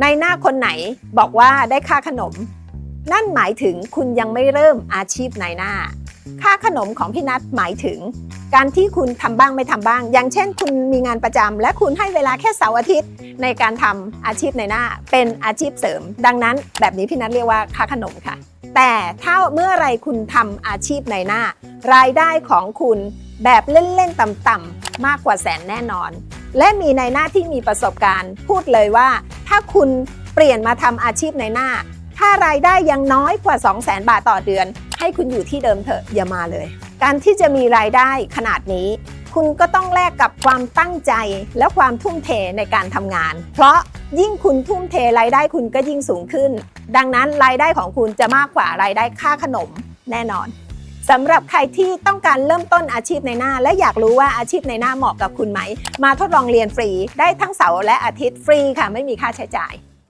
ในหน้าคนไหนบอกว่าได้ค่าขนม นั่นหมายถึงคุณยังไม่เริ่มอาชีพในหน้า ค่าขนมของพี่นัทหมายถึง การที่คุณทำบ้างไม่ทำบ้าง อย่างเช่น คุณมีงานประจำและคุณให้เวลาแค่เสาร์อาทิตย์ ในการทำอาชีพในหน้า เป็นอาชีพเสริม ดังนั้น แบบนี้พี่นัทเรียกว่าค่าขนมค่ะ แต่ถ้าเมื่อไรคุณทำอาชีพในหน้า รายได้ของคุณแบบเล่นๆต่ำๆมากกว่าแสนแน่นอน และมีในหน้าที่มีประสบการณ์ พูดเลยว่า ถ้าคุณเปลี่ยนมาทำอาชีพในหน้า ถ้ารายได้ยังน้อยกว่า 2 0 0 0 0 0 บาทต่อเดือน ให้คุณอยู่ที่เดิมเถอะอย่ามาเลย การที่จะมีรายได้ขนาดนี้ คุณก็ต้องแลกกับความตั้งใจและความทุ่มเทในการทำงาน เพราะยิ่งคุณทุ่มเทรายได้คุณก็ยิ่งสูงขึ้น ดังนั้นรายได้ของคุณจะมากกว่ารายได้ค่าขนมแน่นอน สำหรับใครที่ต้องการเริ่มต้นอาชีพในหน้า และอยากรู้ว่าอาชีพในหน้าเหมาะกับคุณไหม มาทดลองเรียนฟรีได้ทั้งเสาร์และอาทิตย์ฟรีค่ะ ไม่มีค่าใช้จ่าย